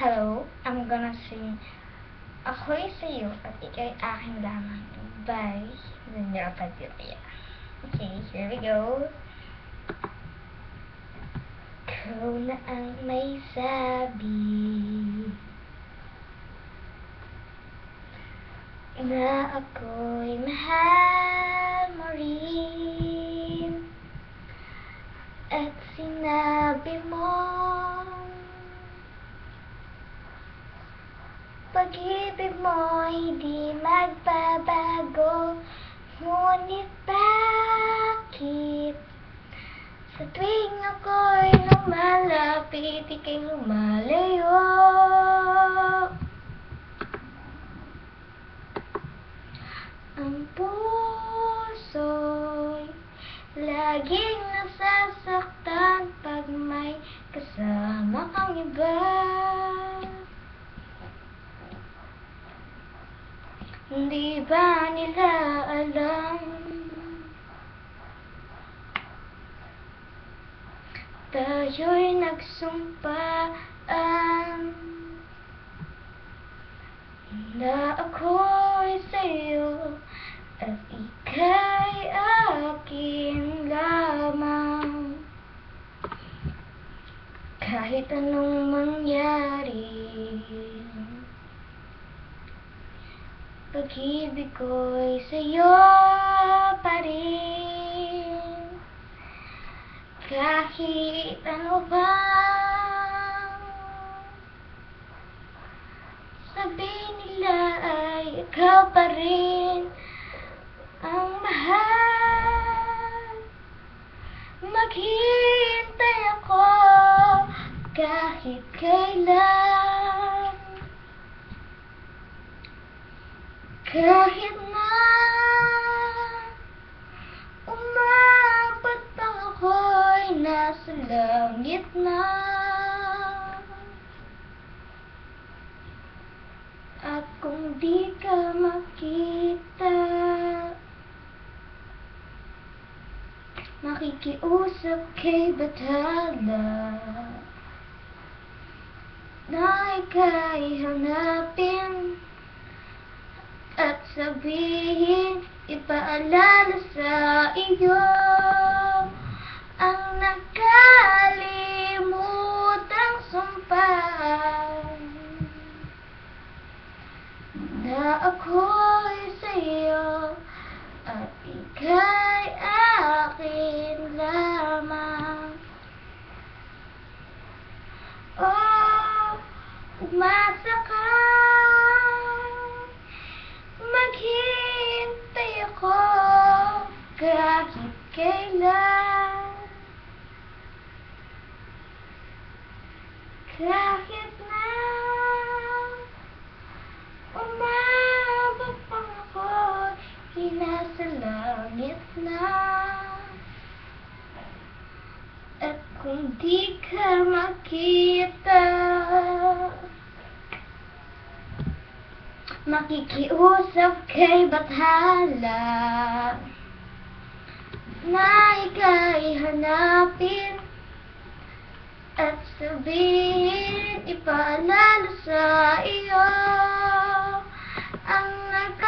Hello, I'm gonna sing Ako'y sa'yo at ika'y akin lamang by Linda Padilla. Okay, here we go. Ikaw na ang may sabi na ako'y mahal Pag-ibig mo hindi magbabago Ngunit bakit? Sa tuwing ako'y lumalapit Ika'y lumalayo. Ang puso'y Laging nasasaktan Pag may kasama kang iba Hindi ba nila alam? Tayo'y nagsumpaan Na ako'y sa'yo At ika'y akin lamang. Kahit anong mangyari Pag-ibig ko'y sa'yo pa rin Kahit ano pa Sabihin nila ay ikaw pa rin Ang mahal Maghihintay ako Kahit kailan Kahit na umabot pa ako'y nasa langit na. At kung di ka makita Makikiusap kay Bathala Na ika'y hanapin sabihin, ipaalala sa iyo ang nakalimutang sumpaan na ako'y sa'yo at ika'y akin kahit kailan Kahit na umabot pa ako Inasa langit na. At kung di ka makita Makikiusap kay Bathala Na ika'y hanapin At sabihin ipaalala sa iyo Ang nakalimutang